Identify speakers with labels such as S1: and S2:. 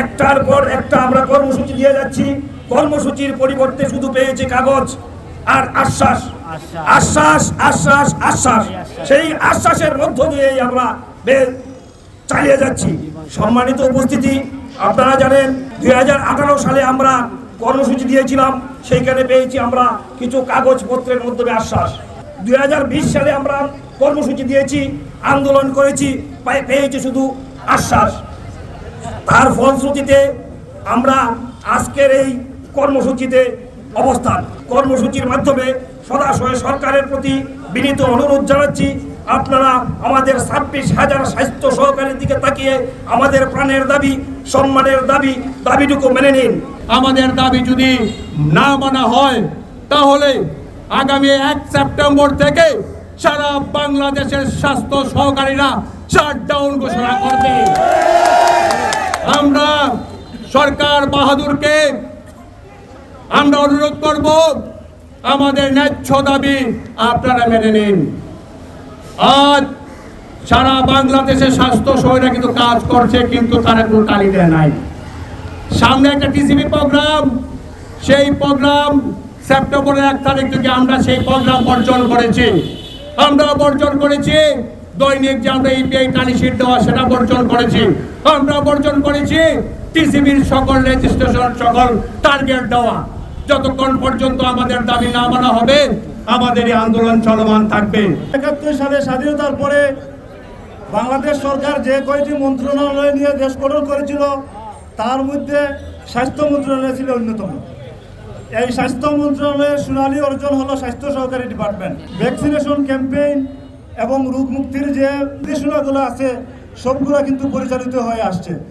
S1: একটার পর একটা আমরা কর্মসূচি দিয়ে যাচ্ছি। কর্মসূচির পরিবর্তে শুধু পেয়েছি কাগজ আর আশ্বাস। আশ্বাস আশ্বাস আশ্বাস। সেই আশ্বাসের মধ্য দিয়েই আমরা চালিয়ে যাচ্ছি। সম্মানিত উপস্থিতি, আপনারা জানেন, দুই হাজার আঠারো সালে আমরা কর্মসূচি দিয়েছিলাম। সেইখানে পেয়েছি আমরা কিছু কাগজপত্রের মাধ্যমে আশ্বাস। দুই হাজার বিশ সালে আমরা কর্মসূচি দিয়েছি, আন্দোলন করেছি। পেয়েছি শুধু আশ্বাস। তার ফলশ্রুতিতে আমরা আজকের এই কর্মসূচিতে অবস্থান। কর্মসূচির মাধ্যমে সদাশয় সরকারের প্রতি বিনীত অনুরোধ জানাচ্ছি, আপনারা আমাদের ছাব্বিশ হাজার স্বাস্থ্য সহকারীর দিকে তাকিয়ে আমাদের প্রাণের দাবি, সম্মানের দাবি, দাবিটুকু মেনে নিন।
S2: আমাদের দাবি যদি না মানা হয়, তাহলে আগামী এক সেপ্টেম্বর থেকে সারা বাংলাদেশের স্বাস্থ্য সহকারীরা শাটডাউন ঘোষণা করবে। আমরা সরকার বাহাদুরকে আমরা অনুরোধ করব, আমাদের ন্যায্য দাবি আপনারা মেনে নিন। আজ সারা বাংলাদেশের স্বাস্থ্য সহায়তা কিন্তু কাজ করছে, কিন্তু তারা কোনো তালি দেয় নাই। সামনে একটা টিসিবি প্রোগ্রাম, সেই প্রোগ্রাম সেপ্টেম্বরের এক তারিখ থেকে আমরা সেই প্রোগ্রাম বর্জন করেছি। আমরা বর্জন করেছি। দৈনিক যে আমরা ইপিআই টালি শিট দেওয়া সেটা বর্জন করেছি। আমরা বর্জন করেছি টিসিবির সকল রেজিস্ট্রেশন সকল টার্গেট দেওয়া। যতক্ষণ পর্যন্ত আমাদের দাবি না মানা হবে, আমাদের এই আন্দোলন চলমান থাকবে।
S3: একাত্তর সালে স্বাধীনতার পরে বাংলাদেশ সরকার যে কয়টি মন্ত্রণালয় নিয়ে দেশ গঠন করেছিল, তার মধ্যে স্বাস্থ্য মন্ত্রণালয় ছিল অন্যতম। এই স্বাস্থ্য মন্ত্রণালয়ের সোনালী অর্জন হলো স্বাস্থ্য সহকারী ডিপার্টমেন্ট ভ্যাকসিনেশন ক্যাম্পেইন এবং রোগ মুক্তির যে নির্দেশনাগুলো আছে, সবগুলো কিন্তু পরিচালিত হয়ে আসছে।